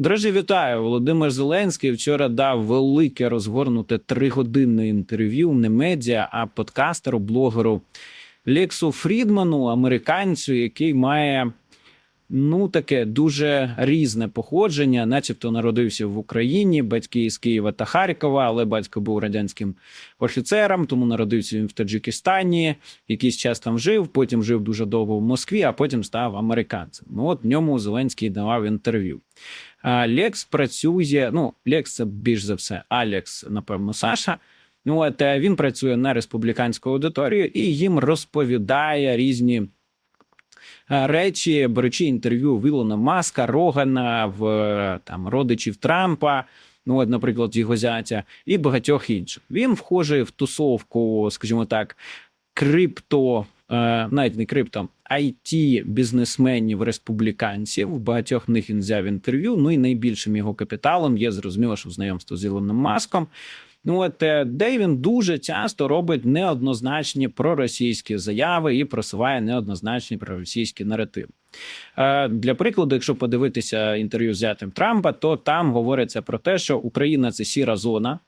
Друзі, вітаю! Володимир Зеленський вчора дав велике розгорнуте тригодинне інтерв'ю не медіа, а подкастеру, блогеру Лексу Фрідману, американцю, який має ну таке дуже різне походження, начебто народився в Україні, батьки із Києва та Харкова, але батько був радянським офіцером, тому народився він в Таджикистані. Якийсь час там жив, потім жив дуже довго в Москві, а потім став американцем. Ну от ньому Зеленський давав інтерв'ю. Лекс працює. Ну, Лекс це більш за все, Алекс, напевно, Саша. От е, він працює на республіканську аудиторію і їм розповідає різні е, речі, беручи інтерв'ю в Ілона Маска, Рогана, в там родичів Трампа. Ну, от, наприклад, його зятя, і багатьох інших. Він вхожий в тусовку, скажімо так, крипто, навіть не крипто, it бізнесменів республіканців. В багатьох них він взяв інтерв'ю. Ну і найбільшим його капіталом є зрозуміло, що знайомство з Ілоном Маском. Ну от е, де він дуже часто робить неоднозначні проросійські заяви і просуває неоднозначні проросійські наративи. Е, Для прикладу, якщо подивитися інтерв'ю з зятем Трампа, то там говориться про те, що Україна це сіра зона,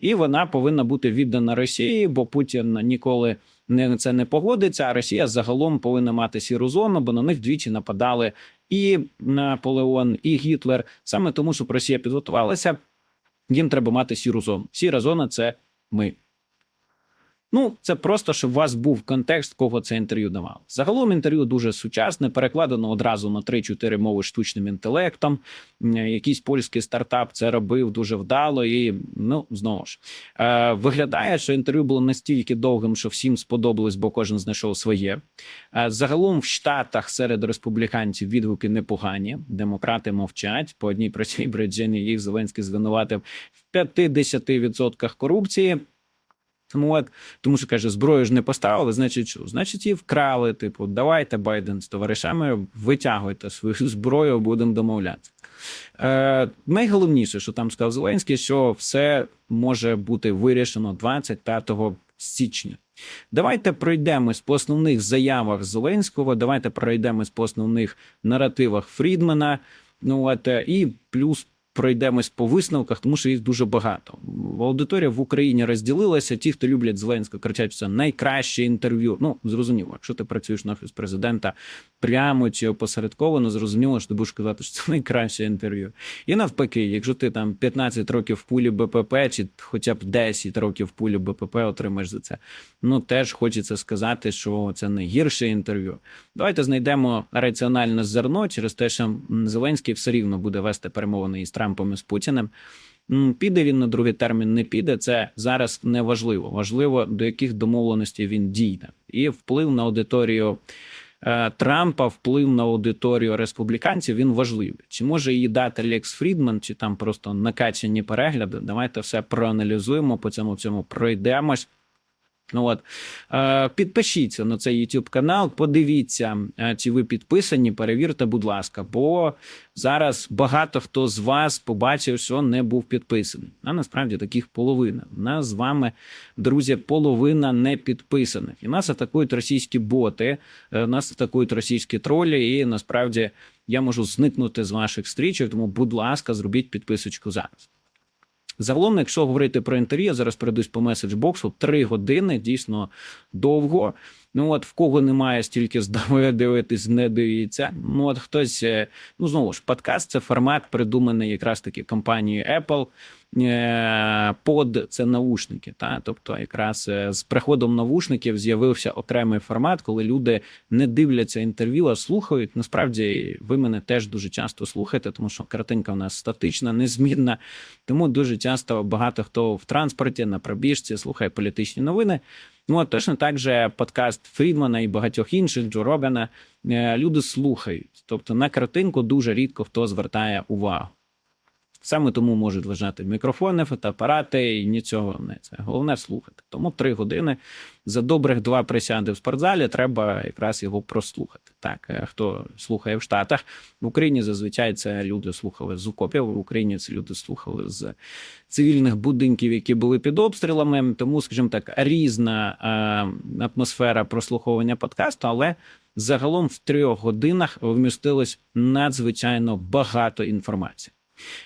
і вона повинна бути віддана Росії, бо Путін ніколи не це не погодиться. А Росія загалом повинна мати сіру зону, бо на них двічі нападали і Наполеон, і Гітлер. Саме тому, щоб Росія підготувалася, їм треба мати сіру зону. Сіра зона це ми. Ну, це просто щоб у вас був контекст, кого це інтерв'ю давав. Загалом інтерв'ю дуже сучасне, перекладено одразу на 3-4 мови штучним інтелектом. Якийсь польський стартап це робив дуже вдало, і ну знову ж е, виглядає, що інтерв'ю було настільки довгим, що всім сподобалось, бо кожен знайшов своє. Е, загалом в Штатах серед республіканців відгуки непогані. Демократи мовчать по одній простій причині їх Зеленський звинуватив в 50% корупції. Тому от, тому що каже, зброю ж не поставили, значить, що? Значить, її вкрали. Типу, давайте Байден з товаришами витягуйте свою зброю, будемо домовлятися. Е, найголовніше, що там сказав Зеленський, що все може бути вирішено 25 січня. Давайте пройдемось по основних заявах Зеленського. Давайте пройдемось по основних наративах Фрідмана. Ну от і плюс пройдемось по висновках, тому що їх дуже багато. Аудиторія в Україні розділилася. Ті, хто люблять Зеленського, кричать, що це найкраще інтерв'ю. Ну зрозуміло, якщо ти працюєш на офіс президента прямо чи опосередковано, зрозуміло, що ти будеш казати, що це найкраще інтерв'ю. І навпаки, якщо ти там 15 років в пулі БПП, чи хоча б 10 років в пулі БПП отримаєш за це. Ну теж хочеться сказати, що це найгірше інтерв'ю. Давайте знайдемо раціональне зерно через те, що Зеленський все рівно буде вести перемовини із Трампом і з Путіним. Піде він на другий термін, не піде. Це зараз не важливо. Важливо, до яких домовленостей він дійде. І вплив на аудиторію е, Трампа, вплив на аудиторію республіканців він важливий. Чи може її дати Лекс Фрідман, чи там просто накачані перегляди? Давайте все проаналізуємо, по цьому цьому пройдемось. Ну от е, підпишіться на цей YouTube канал, подивіться, е, чи ви підписані. Перевірте, будь ласка, бо зараз багато хто з вас побачив, що не був підписаний. А насправді таких половина. У нас з вами, друзі, половина не підписаних. І нас атакують російські боти, е, нас атакують російські тролі, і насправді я можу зникнути з ваших стрічок. Тому, будь ласка, зробіть підписочку зараз. Загалом, якщо говорити про інтерв'ю, я зараз перейдусь по меседжбоксу, три години дійсно довго. Ну от в кого немає стільки здоров'я дивитись, не дивіться. Ну от хтось, е, ну знову ж, подкаст це формат, придуманий якраз таки компанією Apple. Е, Под це наушники. Та? Тобто, якраз е, з приходом навушників з'явився окремий формат, коли люди не дивляться інтерв'ю, а слухають. Насправді, ви мене теж дуже часто слухаєте, тому що картинка у нас статична, незмінна. Тому дуже часто багато хто в транспорті на пробіжці слухає політичні новини. Ну, от точно так же подкаст Фрідмана і багатьох інших Джо Рогана е, люди слухають. Тобто на картинку дуже рідко хто звертає увагу. Саме тому можуть лежати мікрофони, фотоапарати, і нічого не це. Головне слухати. Тому три години за добрих два присяди в спортзалі треба якраз його прослухати. Так, е, хто слухає в Штатах, в Україні зазвичай це люди слухали з окопів, в Україні це люди слухали з цивільних будинків, які були під обстрілами. Тому, скажімо так, різна е, атмосфера прослуховування подкасту, але загалом в трьох годинах вмістилось надзвичайно багато інформації.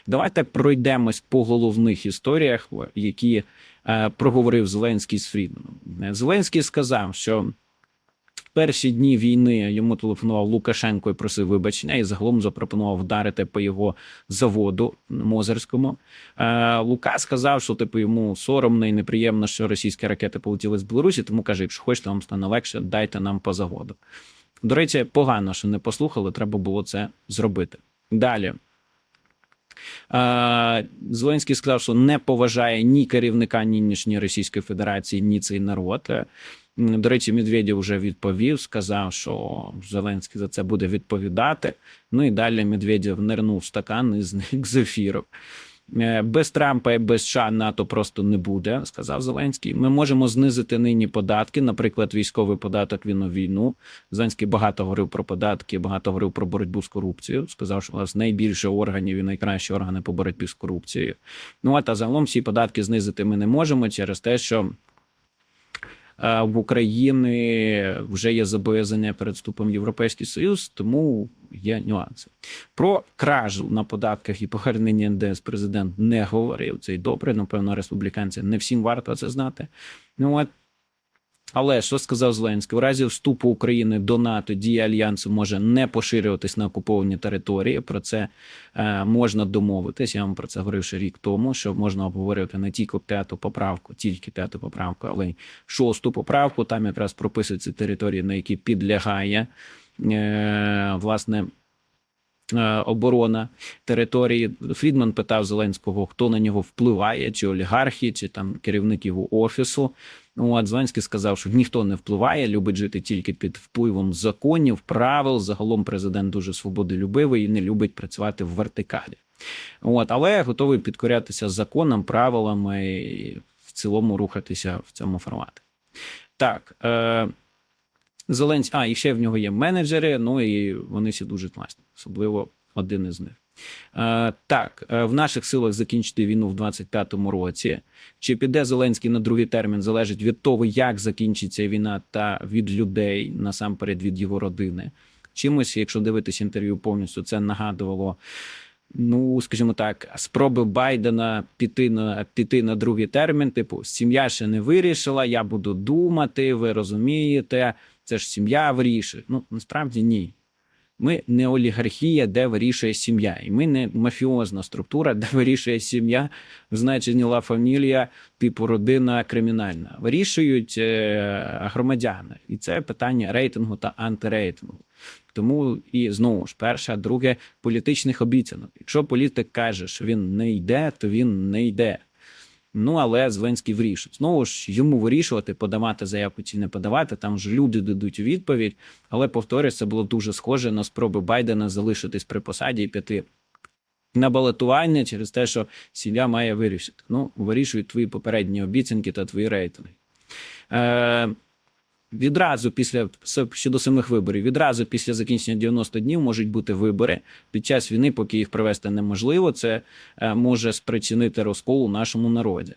Давайте пройдемось по головних історіях, які е, проговорив Зеленський з Фрідманом. Е, Зеленський сказав, що в перші дні війни йому телефонував Лукашенко і просив вибачення, і загалом запропонував вдарити по його заводу Мозерському. Е, Лука сказав, що типу йому соромно і неприємно, що російські ракети полетіли з Білорусі, тому каже, якщо хочете, вам стане легше, дайте нам по заводу. До речі, погано, що не послухали, треба було це зробити. Далі. Е, Зеленський сказав, що не поважає ні керівника нинішньої Російської Федерації, ні цей народ. Е, До речі, Медведєв вже відповів, сказав, що Зеленський за це буде відповідати. Ну і далі Медведєв нирнув стакан і зник з ефіру. Е, Без Трампа і без США НАТО просто не буде, сказав Зеленський. Ми можемо знизити нині податки, наприклад, військовий податок він у війну. Зеленський багато говорив про податки, багато говорив про боротьбу з корупцією. Сказав, що у нас найбільше органів і найкращі органи по боротьбі з корупцією. Ну а та загалом всі податки знизити ми не можемо через те, що в Україні вже є зобов'язання перед вступом в Європейський Союз, тому є нюанси. Про кражу на податках і повернення НДС президент не говорив. Це й добре. Напевно, республіканці не всім варто це знати. Ну от. Але що сказав Зеленський? У разі вступу України до НАТО дія альянсу може не поширюватись на окуповані території. Про це е, можна домовитись. Я вам про це говорив ще рік тому, що можна обговорювати не тільки п'яту поправку, тільки п'яту поправку, але й шосту поправку. Там якраз прописуються території, на які підлягає е, власне. е, Оборона території Фрідман питав Зеленського, хто на нього впливає, чи олігархи, чи там керівник його офісу. Ну, от Зеленський сказав, що ніхто не впливає, любить жити тільки під впливом законів, правил. Загалом президент дуже свободолюбивий і не любить працювати в вертикалі. От, але готовий підкорятися законам, правилам і в цілому рухатися в цьому форматі. Так. Е- Зеленський, а і ще в нього є менеджери. Ну і вони всі дуже класні, особливо один із них. Е, так, е, в наших силах закінчити війну в 25-му році. Чи піде Зеленський на другий термін, залежить від того, як закінчиться війна, та від людей, насамперед від його родини. Чимось, якщо дивитись інтерв'ю повністю, це нагадувало. Ну, скажімо так, спроби Байдена піти на піти на другий термін. Типу, сім'я ще не вирішила, я буду думати, ви розумієте, це ж сім'я вирішує. Ну насправді ні. Ми не олігархія, де вирішує сім'я, і ми не мафіозна структура, де вирішує сім'я, в ла фамілія, типу родина кримінальна. Вирішують е, громадяни, і це питання рейтингу та антирейтингу. Тому і знову ж перше, друге політичних обіцянок. Якщо політик каже, що він не йде, то він не йде. Ну але Зеленський вирішив. Знову ж йому вирішувати, подавати заявку чи не подавати. Там ж люди дадуть відповідь. Але повторюю, це було дуже схоже на спроби Байдена залишитись при посаді і піти на балотування через те, що сім'я має вирішити. Ну, вирішують твої попередні обіцянки та твої рейтинги. Е, Відразу після щодо самих виборів, відразу після закінчення 90 днів можуть бути вибори під час війни, поки їх провести неможливо. Це е, може спричинити розкол у нашому народі.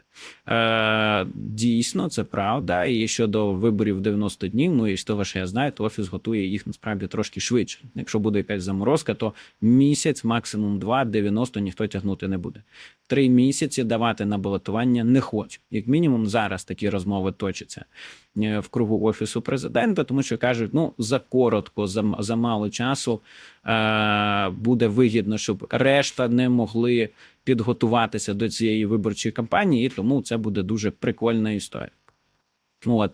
Е, Дійсно, це правда. І щодо виборів 90 днів, ну і з того, що я знаю, то офіс готує їх насправді трошки швидше. Якщо буде якась заморозка, то місяць, максимум два, 90 ніхто тягнути не буде. Три місяці давати на балотування не хочуть. Як мінімум, зараз такі розмови точаться в кругу офісу президента, тому що кажуть, ну за коротко, за, за мало часу е, буде вигідно, щоб решта не могли підготуватися до цієї виборчої кампанії, і тому це буде дуже прикольна історія. От.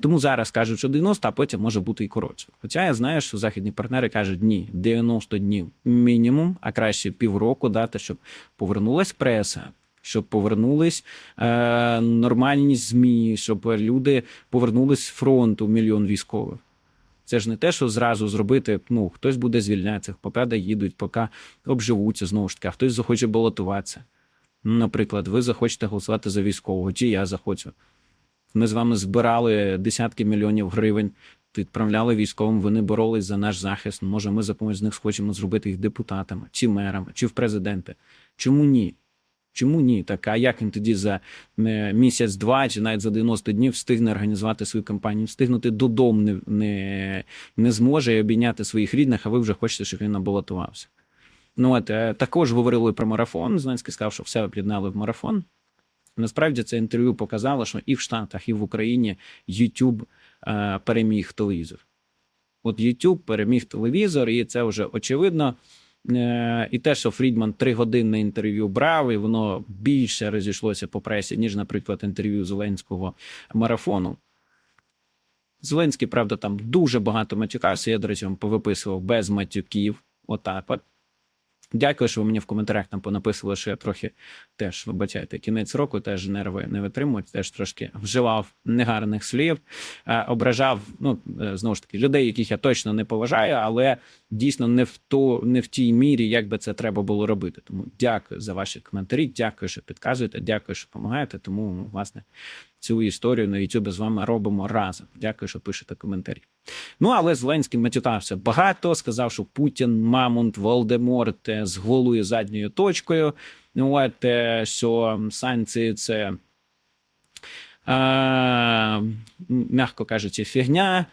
Тому зараз кажуть, що 90, а потім може бути і коротше. Хоча я знаю, що західні партнери кажуть, ні, 90 днів мінімум, а краще півроку дати, щоб повернулась преса, щоб повернулись е, нормальні ЗМІ, щоб люди повернулись з фронту мільйон військових. Це ж не те, що зразу зробити. Ну, хтось буде звільнятися, попаде їдуть, поки обживуться знову ж таки, а хтось захоче балотуватися. Ну, Наприклад, ви захочете голосувати за військового, чи я захочу. Ми з вами збирали десятки мільйонів гривень, відправляли військовим, вони боролись за наш захист. Може, ми за комусь з них хочемо зробити їх депутатами, чи мерами, чи в президенти. Чому ні? Чому ні? Так, а як він тоді за е, місяць-два чи навіть за 90 днів встигне організувати свою кампанію, встигнути додому не, не, не зможе і обійняти своїх рідних, а ви вже хочете, щоб він набалотувався? Ну от е, також говорили про марафон. Зеленський сказав, що все об'єднали в марафон. Насправді це інтерв'ю показало, що і в Штатах, і в Україні YouTube е, переміг телевізор. От YouTube переміг телевізор, і це вже очевидно. Е, І те, що Фрідман три години інтерв'ю брав, і воно більше розійшлося по пресі, ніж, наприклад, інтерв'ю Зеленського марафону. Зеленський, правда, там дуже багато матюкався. Я, до речі, вам повиписував без матюків. Отак. От. Дякую, що ви мені в коментарях там понаписували, що я трохи теж, вибачайте, кінець року теж нерви не витримують, теж трошки вживав негарних слів, е, ображав, ну, е, знову ж таки, людей, яких я точно не поважаю, але дійсно не в то, не в тій мірі, як би це треба було робити. Тому дякую за ваші коментарі, дякую, що підказуєте, дякую, що допомагаєте. Тому, власне, цю історію на Ютубі з вами робимо разом. Дякую, що пишете коментарі. Ну, але Зеленський матютався багато, сказав, що Путін, Мамонт, Волдеморт з голою задньою точкою. Ну, от, е, що санкції це. М'яко кажучи, фігня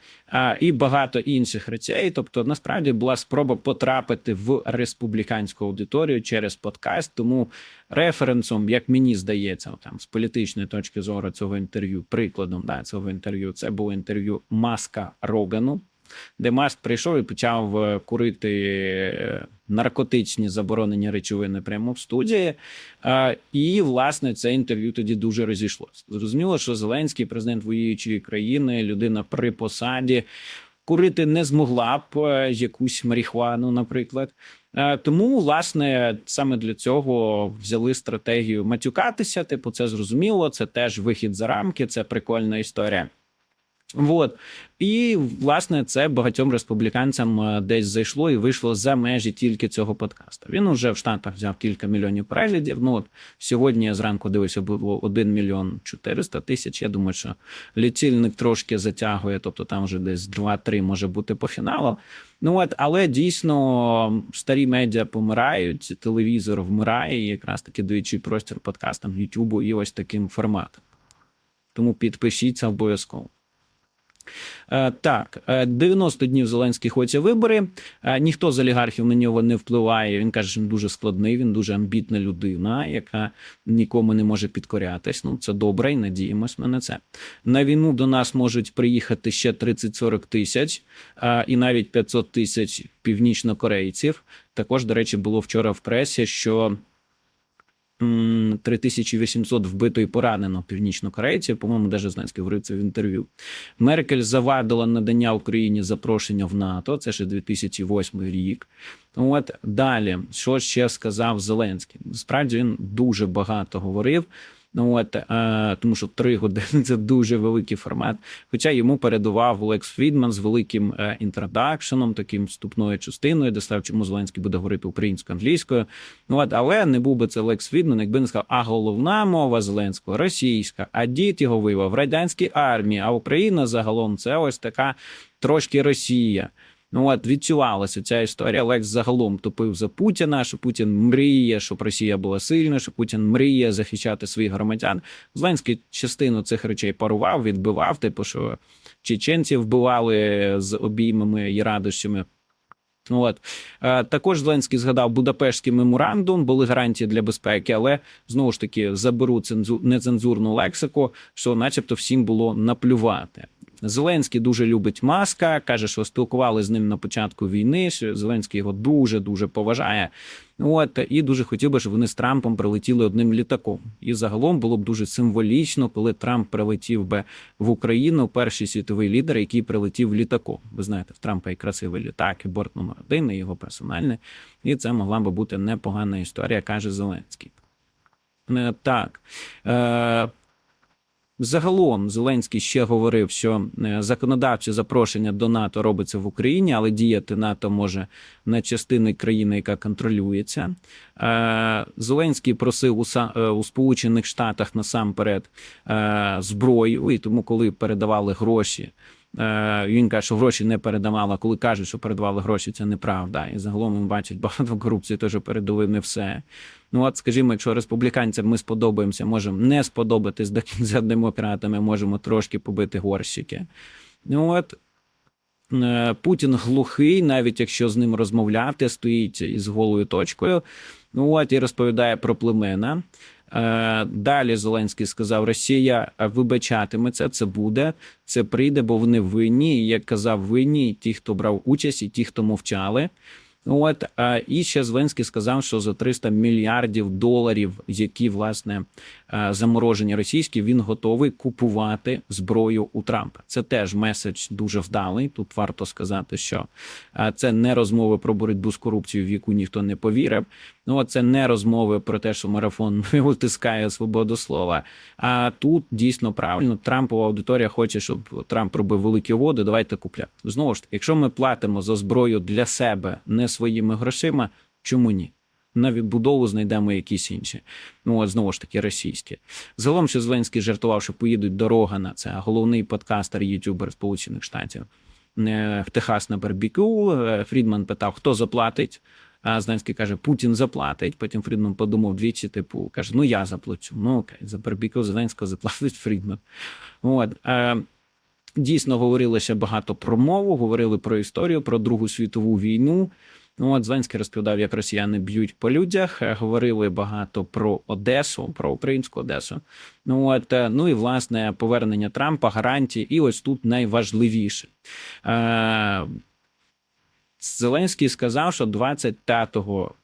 і багато інших речей. Тобто, насправді була спроба потрапити в республіканську аудиторію через подкаст. Тому референсом, як мені здається, там з політичної точки зору цього інтерв'ю, прикладом да, цього інтерв'ю, це було інтерв'ю Маска Рогану, де Маск прийшов і почав е, курити е, наркотичні заборонені речовини прямо в студії. І, власне, це інтерв'ю тоді дуже розійшлося. Зрозуміло, що Зеленський, президент воюючої країни, людина при посаді. Курити не змогла б е, якусь марихуану, наприклад. Е, Тому, власне, саме для цього взяли стратегію матюкатися. Типу, це зрозуміло, це теж вихід за рамки, це прикольна історія. Вот. І, власне, це багатьом республіканцям е, десь зайшло і вийшло за межі тільки цього подкасту. Він уже в Штатах взяв кілька мільйонів переглядів. Ну, от сьогодні я зранку дивився, було 1 мільйон 400 тисяч. Я думаю, що лічильник трошки затягує, тобто там вже десь 2-3 може бути по фіналу. Ну от, але дійсно старі медіа помирають, телевізор вмирає, і якраз таки даючи простір подкастам Ютубу і ось таким форматом. Тому підпишіться обов'язково. Е, Так, е, 90 днів Зеленський хоче вибори. Е, Ніхто з олігархів на нього не впливає. Він каже, що він дуже складний, він дуже амбітна людина, яка нікому не може підкорятись. Ну це добре, і надіємось ми на це. На війну до нас можуть приїхати ще 30-40 тисяч, е, і навіть 500 тисяч північнокорейців. Також, до речі, було вчора в пресі, що. М, 3800 вбито і поранено північнокорейців. По-моєму, даже Зеленський говорив це в інтерв'ю. Меркель завадила надання Україні запрошення в НАТО. Це ще 2008 рік. От далі, що ще сказав Зеленський? Справді він дуже багато говорив. Ну от е, тому, що три години це дуже великий формат. Хоча йому передував Лекс Фрідман з великим е, інтродакшеном, таким вступною частиною, де став, чому Зеленський буде говорити українською англійською. Ну от, але не був би це Лекс Фрідман, якби не сказав, а головна мова Зеленського російська, а дід його вивав в радянській армії, а Україна загалом це ось така трошки Росія. Ну от відчувалася ця історія. Лекс загалом топив за Путіна, що Путін мріє, щоб Росія була сильна, що Путін мріє захищати своїх громадян. Зеленський частину цих речей парував, відбивав, типу, що чеченців вбивали з обіймами і радощами. Ну, От Е, також Зеленський згадав Будапештський меморандум, були гарантії для безпеки, але знову ж таки заберу цензу... нецензурну лексику, що, начебто, всім було наплювати. Зеленський дуже любить маска, каже, що спілкували з ним на початку війни. Що Зеленський його дуже дуже поважає. От і дуже хотів би, щоб вони з Трампом прилетіли одним літаком. І загалом було б дуже символічно, коли Трамп прилетів би в Україну, перший світовий лідер, який прилетів літаком. Ви знаєте, в Трампа і красивий літак, і борт номер один, і його персональний. І це могла би бути непогана історія, каже Зеленський. Е, Так. Загалом Зеленський ще говорив, що е, законодавче запрошення до НАТО робиться в Україні, але діяти НАТО може на частини країни, яка контролюється. Е, Зеленський просив у, е, Сполучених Штатах насамперед зброю, і тому, коли передавали гроші. Е, Він каже, що гроші не передавали. Коли кажуть, що передавали гроші, це неправда. І загалом він бачить багато корупції, теж передали не все. Ну, от, скажімо, якщо республіканцям ми сподобаємося, можемо не сподобатись до кінця демократами, можемо трошки побити горщики. Ну от Е, Путін глухий, навіть якщо з ним розмовляти, стоїть із голою точкою. Ну от і розповідає про племена. Е, Далі Зеленський сказав: Росія вибачатиметься, це буде, це прийде, бо вони винні. Як казав, винні ті, хто брав участь, і ті, хто мовчали. От е, і ще Зеленський сказав, що за 300 мільярдів доларів, які власне заморожені російські, він готовий купувати зброю у Трампа. Це теж меседж дуже вдалий. Тут варто сказати, що це не розмови про боротьбу з корупцією, в яку ніхто не повірив. Ну це не розмови про те, що марафон утискає свободу слова. А тут дійсно правильно Трампова аудиторія хоче, щоб Трамп робив великі угоди. Давайте купляти. Знову ж таки, якщо ми платимо за зброю для себе не своїми грошима, чому ні? На відбудову знайдемо якісь інші. Ну от знову ж таки російські. Загалом, що Зеленський жартував, що поїдуть до Рогана, це головний подкастер, ютубер Сполучених Штатів. е, В Техас на барбекю. Е, Фрідман питав, хто заплатить. А Зеленський каже, Путін заплатить. Потім Фрідман подумав двічі, типу, каже: Ну я заплачу. Ну окей, за барбекю Зеленського заплатить Фрідман. От. Е, Дійсно говорили ще багато про мову, говорили про історію, про Другу світову війну. Ну, от Зеленський розповідав, як росіяни б'ють по людях. Е, Говорили багато про Одесу, про українську Одесу. Ну от е, ну і власне повернення Трампа, гарантії. І ось тут найважливіше. Е, Зеленський сказав, що 25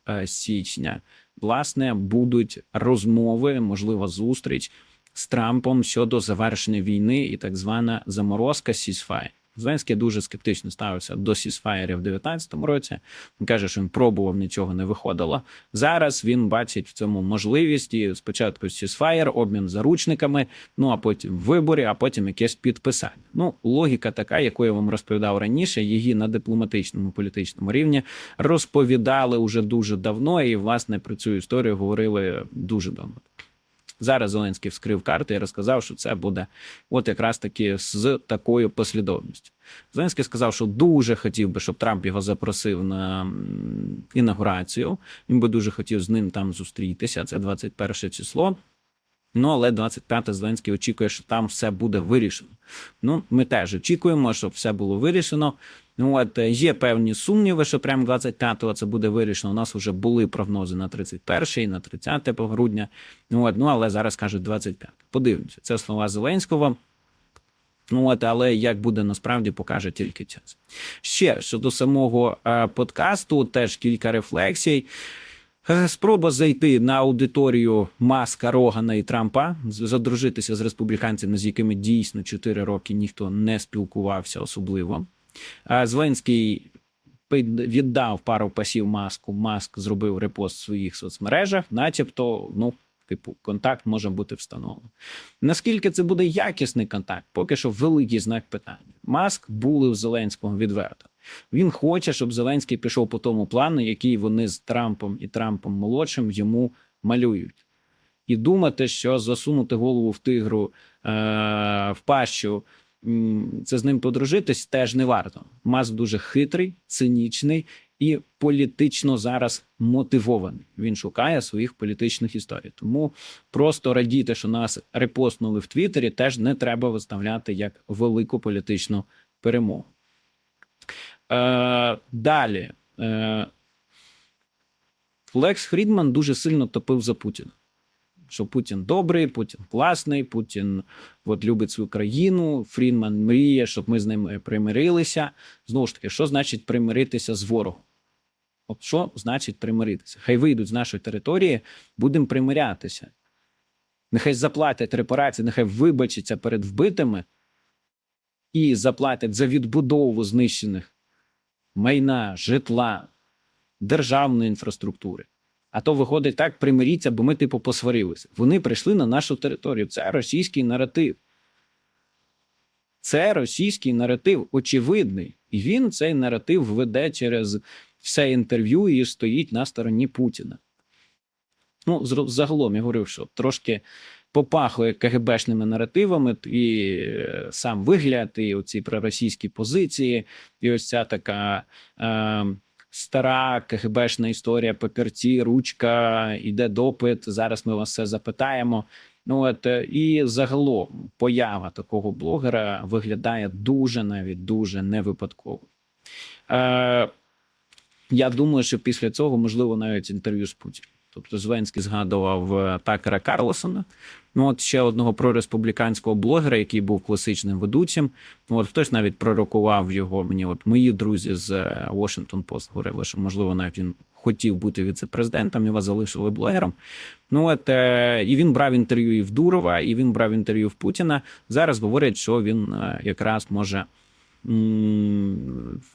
е, січня власне будуть розмови, можливо, зустріч з Трампом щодо завершення війни і так звана заморозка сісфай. Зеленський дуже скептично ставився до сісфаєрів в 19-му році. Він каже, що він пробував, нічого не виходило. Зараз він бачить в цьому можливість і спочатку сісфаєр, обмін заручниками, ну а потім вибори, а потім якесь підписання. Ну, логіка така, яку я вам розповідав раніше, її на дипломатичному політичному рівні розповідали уже дуже давно, і власне про цю історію говорили дуже давно. Зараз Зеленський вскрив карти і розказав, що це буде от якраз таки з такою послідовністю. Зеленський сказав, що дуже хотів би, щоб Трамп його запросив на інаугурацію. Він би дуже хотів з ним там зустрітися. Це 21 число. Ну, але 25 Зеленський очікує, що там все буде вирішено. Ну, ми теж очікуємо, щоб все було вирішено. Ну, от е, є певні сумніви, що прямо 25-го це буде вирішено. У нас вже були прогнози на 31 на 30 грудня. Ну, от, ну але зараз кажуть 25. Подивимося. Це слова Зеленського. Ну, от, але як буде насправді, покаже тільки час. Ще щодо самого е, подкасту, теж кілька рефлексій. Е, Спроба зайти на аудиторію Маска, Рогана і Трампа, задружитися з республіканцями, з якими дійсно 4 роки ніхто не спілкувався особливо. Зеленський віддав пару пасів маску. Маск зробив репост в своїх соцмережах, начебто, ну, типу, контакт може бути встановлений. Наскільки це буде якісний контакт, поки що великий знак питання. Маск були в Зеленського відверто. Він хоче, щоб Зеленський пішов по тому плану, який вони з Трампом і Трампом молодшим йому малюють. І думати, що засунути голову в тигру е- в пащу, це з ним подружитись, теж не варто. Маск дуже хитрий, цинічний і політично зараз мотивований. Він шукає своїх політичних історій. Тому просто радіти, що нас репостнули в Твіттері, теж не треба виставляти як велику політичну перемогу. Е, далі. Е, Лекс Фрідман дуже сильно топив за Путіна. Що Путін добрий, Путін класний, Путін от, любить свою країну. Фрідман мріє, щоб ми з ним примирилися. Знову ж таки, що значить примиритися з ворогом? От що значить примиритися? Хай вийдуть з нашої території, будемо примирятися. Нехай заплатять репарації, нехай вибачаться перед вбитими і заплатять за відбудову знищених майна, житла, державної інфраструктури. А то виходить так, примиріться, бо ми, типу, посварилися. Вони прийшли на нашу територію. Це російський наратив. Це російський наратив, очевидний. І він цей наратив веде через все інтерв'ю і стоїть на стороні Путіна. Ну, загалом я говорив, що трошки попахує КГБшними наративами, і е, сам вигляд, і оці проросійські позиції, і ось ця така е, стара КГБшна історія, папірці, ручка, іде допит. Зараз ми вас все запитаємо. Ну от е, і загалом поява такого блогера виглядає дуже навіть дуже невипадково. Е, я думаю, що після цього можливо навіть інтерв'ю з Путіним. Тобто Зеленський згадував е, Такера Карлосона, ну от ще одного прореспубліканського блогера, який був класичним ведучим. Ну, от хтось навіть пророкував його. Мені от мої друзі з е, Washington Post говорили, що можливо навіть він хотів бути віце-президентом, його залишили блогером. Ну от е, і він брав інтерв'ю і в Дурова, і він брав інтерв'ю в Путіна. Зараз говорять, що він якраз може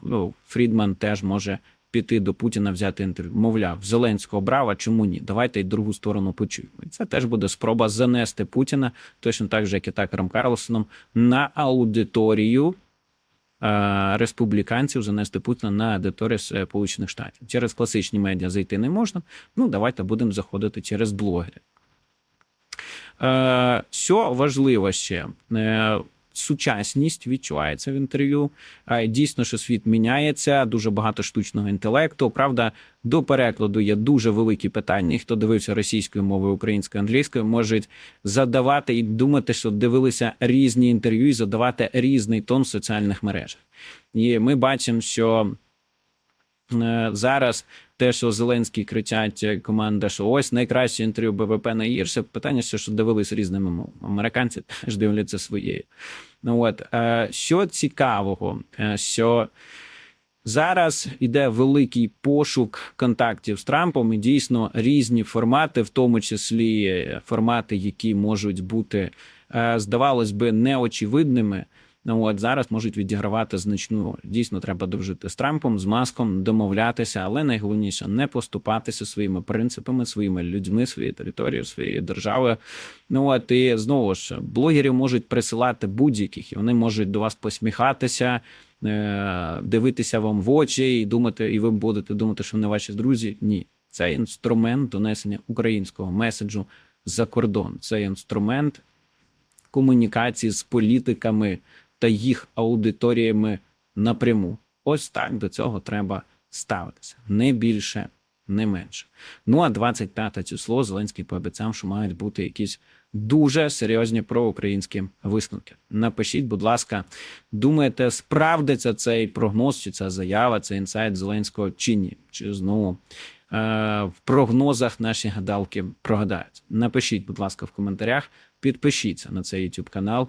ну, Фрідман теж може піти до Путіна взяти інтерв'ю. Мовляв, Зеленського брав, а чому ні? Давайте й другу сторону почуємо. Це теж буде спроба занести Путіна, точно так же, як і Такером Карлсоном, на аудиторію е, республіканців, занести Путіна на аудиторію Сполучених Штатів. Через класичні медіа зайти не можна. Ну, давайте будемо заходити через блогери. Е, що важливо ще? Сучасність відчувається в інтерв'ю. Е, Дійсно, що світ міняється, дуже багато штучного інтелекту. Правда, до перекладу є дуже великі питання. Хто дивився російською мовою, українською, англійською, можуть задавати і думати, що дивилися різні інтерв'ю і задавати різний тон в соціальних мережах. І ми бачимо, що е, зараз те, що Зеленський кричать е, команда, що ось найкраще інтерв'ю БВП найгірше. Питання, що, що дивились різними мовами. Американці теж дивляться своєю. Ну от е, що цікавого, е, що зараз іде великий пошук контактів з Трампом, і дійсно різні формати, в тому числі формати, які можуть бути, здавалось би, неочевидними. Ну от зараз можуть відігравати значну роль. Дійсно, треба дружити з Трампом, з маском, домовлятися, але найголовніше не поступатися своїми принципами, своїми людьми, своєю територією, своєю державою. Ну от і знову ж блогерів можуть присилати будь-яких, і вони можуть до вас посміхатися, е, дивитися вам в очі і думати, і ви будете думати, що вони ваші друзі. Ні, це інструмент донесення українського меседжу за кордон. Це інструмент комунікації з політиками та їх аудиторіями напряму. Ось так до цього треба ставитися. Не більше, не менше. Ну а 25 число Зеленський пообіцяв, що мають бути якісь дуже серйозні проукраїнські висновки. Напишіть, будь ласка, думаєте, справдиться цей прогноз, чи ця заява, цей інсайт Зеленського чи ні? Чи знову е, в прогнозах наші гадалки прогадають? Напишіть, будь ласка, в коментарях. Підпишіться на цей YouTube канал.